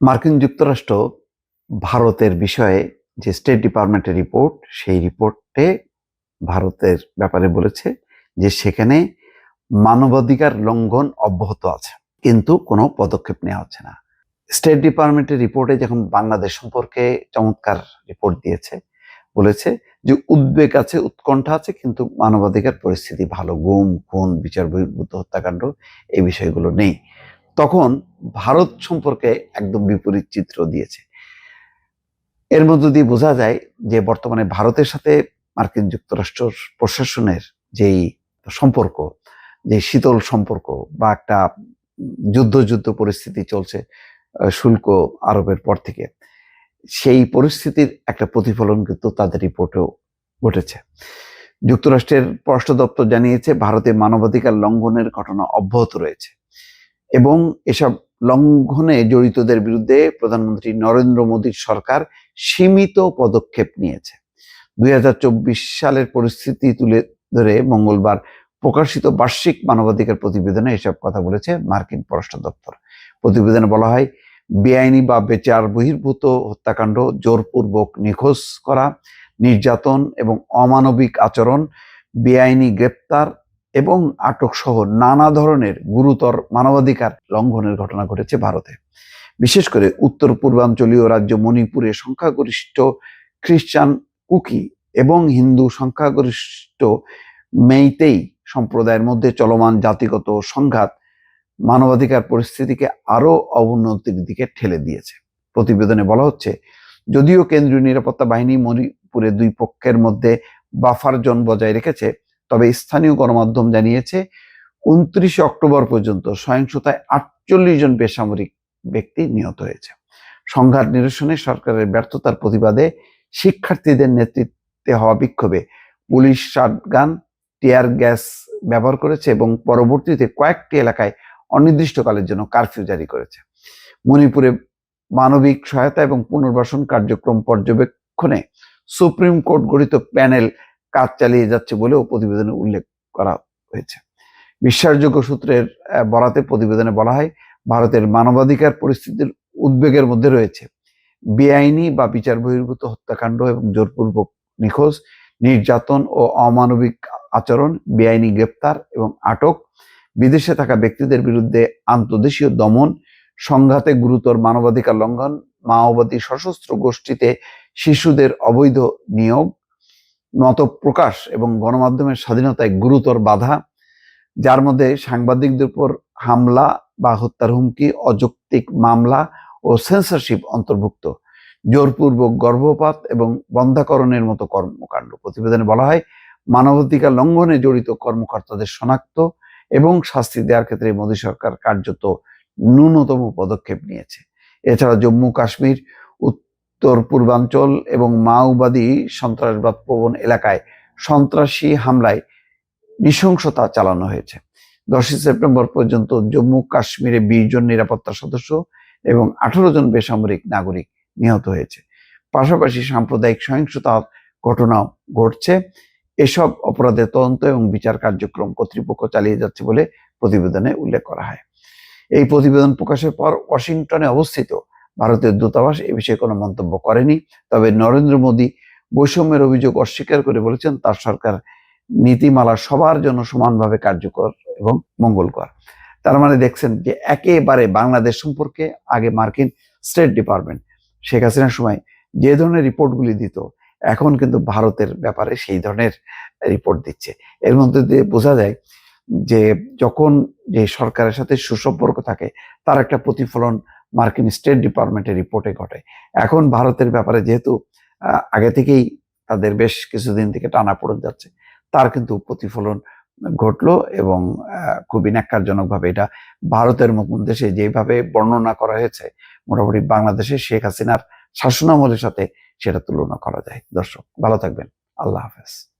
মার্কিন যুক্তরাষ্ট্র ভারতের বিষয়ে যে স্টেট ডিপার্টমেন্টের রিপোর্ট সেই রিপোর্টে ভারতের ব্যাপারে বলেছে যে সেখানে মানবাধিকার লঙ্ঘন অব্যাহত আছে, কিন্তু কোনো পদক্ষেপ নেওয়া হচ্ছে না। স্টেট ডিপার্টমেন্টের রিপোর্টে যখন বাংলাদেশ সম্পর্কে চমৎকার রিপোর্ট দিয়েছে, বলেছে যে উদ্বেগ আছে, উৎকণ্ঠা আছে, কিন্তু মানবাধিকার পরিস্থিতি ভালো, গুম, খুন, বিচার বহির্ভূত হত্যাকাণ্ড এই বিষয়গুলো নেই। তখন ভারত সম্পর্কে একদম বিপরীত চিত্র দিয়েছে। এর মধ্য দিয়ে বোঝা যায় যে বর্তমানে ভারতের সাথে মার্কিন যুক্তরাষ্ট্র প্রশাসনের যেই সম্পর্ক যে শীতল সম্পর্ক বা একটা যুদ্ধ যুদ্ধ পরিস্থিতি চলছে শুল্ক আরোপের পর থেকে, সেই পরিস্থিতির একটা প্রতিফলন কিন্তু তাদের রিপোর্টেও ঘটেছে। যুক্তরাষ্ট্রের পররাষ্ট্র দপ্তর জানিয়েছে, ভারতে মানবাধিকার লঙ্ঘনের ঘটনা অব্যাহত রয়েছে। এবং এসব লঙ্ঘনে জড়িতদের বিরুদ্ধে প্রধানমন্ত্রী নরেন্দ্র মোদীর সরকার সীমিত পদক্ষেপ নিয়েছে। দুই হাজার চব্বিশ সালের পরিস্থিতি তুলে ধরে মঙ্গলবার প্রকাশিত বার্ষিক মানবাধিকার প্রতিবেদনে এসব কথা বলেছে মার্কিন পররাষ্ট্র দপ্তর। প্রতিবেদনে বলা হয়, বেআইনি বা বেচার বহির্ভূত হত্যাকাণ্ড, জোরপূর্বক নিখোঁজ করা, নির্যাতন এবং অমানবিক আচরণ, বেআইনি গ্রেপ্তার এবং আটক সহ নানা ধরনের গুরুতর মানবাধিকার লঙ্ঘনের ঘটনা ঘটেছে ভারতে। বিশেষ করে উত্তর পূর্বাঞ্চলীয় রাজ্য মণিপুরে সংখ্যাগরিষ্ঠ খ্রিস্টান কুকি এবং হিন্দু সংখ্যাগরিষ্ঠ মেইতেই সম্প্রদায়ের মধ্যে চলমান জাতিগত সংঘাত মানবাধিকার পরিস্থিতিকে আরও অবনতির দিকে ঠেলে দিয়েছে। প্রতিবেদনে বলা হচ্ছে, যদিও কেন্দ্রীয় নিরাপত্তা বাহিনী মণিপুরে দুই পক্ষের মধ্যে বাফার জোন বজায় রেখেছে তবে স্থানীয় গণমাধ্যম জানিয়েছে, উনত্রিশে অক্টোবর পর্যন্ত সহিংসতায় আটচল্লিশ জন বেসামরিক ব্যক্তি নিহত হয়েছে। সংঘাত নিরসনে সরকারের ব্যর্থতার প্রতিবাদে শিক্ষার্থীদের নেতৃত্বে হওয়া বিক্ষোভে পুলিশ শাটগান টিয়ার গ্যাস ব্যবহার করেছে এবং পরবর্তীতে কয়েকটি এলাকায় অনির্দিষ্টকালের জন্য কারফিউ জারি করেছে। মণিপুরে মানবিক সহায়তা এবং পুনর্বাসন কার্যক্রম পর্যবেক্ষণে সুপ্রিম কোর্ট গঠিত প্যানেল কাজ চালিয়ে যাচ্ছে বলেও প্রতিবেদনে উল্লেখ করা হয়েছে। বিশ্বাসযোগ্য সূত্রের বরাতে প্রতিবেদনে বলা হয়, ভারতের মানবাধিকার পরিস্থিতির উদ্বেগের মধ্যে রয়েছে। বেআইনি বা বিচার বহির্ভূত হত্যাকাণ্ড এবং জোরপূর্বক নিখোঁজ, নির্যাতন ও অমানবিক আচরণ, বেআইনি গ্রেপ্তার এবং আটক, বিদেশে থাকা ব্যক্তিদের বিরুদ্ধে আন্তদেশীয় দমন, সংঘাতে গুরুতর মানবাধিকার লঙ্ঘন, মাওবাদী সশস্ত্র গোষ্ঠীতে শিশুদের অবৈধ নিয়োগ মত প্রকাশ এবং গণমাধ্যমের স্বাধীনতায় গুরুতর বাধা, যার মধ্যে সাংবাদিকদের উপর হামলা বা হত্যার হুমকি, অযৌক্তিক মামলা ও সেন্সরশিপ অন্তর্ভুক্ত। জোরপূর্বক গর্ভপাত এবং বন্ধাকরণের মতো কর্মকাণ্ড। প্রতিবেদনে বলা হয়, মানবাধিকার লঙ্ঘনে জড়িত কর্মকর্তাদের শনাক্ত এবং শাস্তি দেওয়ার ক্ষেত্রে মোদী সরকার কার্যত ন্যূনতম পদক্ষেপ নিয়েছে। এছাড়া জম্মু কাশ্মীর উত্তর, পূর্বাঞ্চল এবং মাওবাদী সন্ত্রাসবাদ প্রবণ এলাকায় সন্ত্রাসী হামলায় নৃশংসতা চালানো হয়েছে। দশই সেপ্টেম্বর পর্যন্ত জম্মু কাশ্মীরে বিশ জন নিরাপত্তা সদস্য এবং আঠারো জন বেসামরিক নাগরিক নিহত হয়েছে। পাশাপাশি সাম্প্রদায়িক সহিংসতার ঘটনাও ঘটছে। এসব অপরাধের তদন্ত এবং বিচার কার্যক্রম কর্তৃপক্ষ চালিয়ে যাচ্ছে বলে প্রতিবেদনে উল্লেখ করা হয়। এই প্রতিবেদন প্রকাশের পর ওয়াশিংটনে অবস্থিত ভারতের দূতাবাস এ বিষয়ে কোনো মন্তব্য করেনি। তবে নরেন্দ্র মোদী বৈষম্যের অভিযোগ অস্বীকার করে বলেছেন, তার সরকার নীতিমালা সবার জন্য সমানভাবে কার্যকর এবং মঙ্গলকর। তার মানে দেখছেন যে একেবারে বাংলাদেশ সম্পর্কে আগে মার্কিন স্টেট ডিপার্টমেন্ট, শেখ হাসিনার সময় যে ধরনের রিপোর্টগুলি দিত, এখন কিন্তু ভারতের ব্যাপারে সেই ধরনের রিপোর্ট দিচ্ছে। এর মধ্যে দিয়ে বোঝা যায় যে যখন যে সরকারের সাথে সুসম্পর্ক থাকে, তার একটা প্রতিফলন মার্কিন স্টেট ডিপার্টমেন্টের রিপোর্টে ঘটে। এখন ভারতের ব্যাপারে যেহেতু আগে থেকেই তাদের বেশ কিছুদিন থেকে টানা পড়ে যাচ্ছে, তার কিন্তু প্রতিফলন ঘটলো এবং খুবই ন্যাক্কারজনকভাবে এটা ভারতের মতন দেশে যেভাবে বর্ণনা করা হয়েছে, মোটামুটি বাংলাদেশে শেখ হাসিনার শাসনামলের সাথে সেটা তুলনা করা যায়। দর্শক, ভালো থাকবেন। আল্লাহ হাফেজ।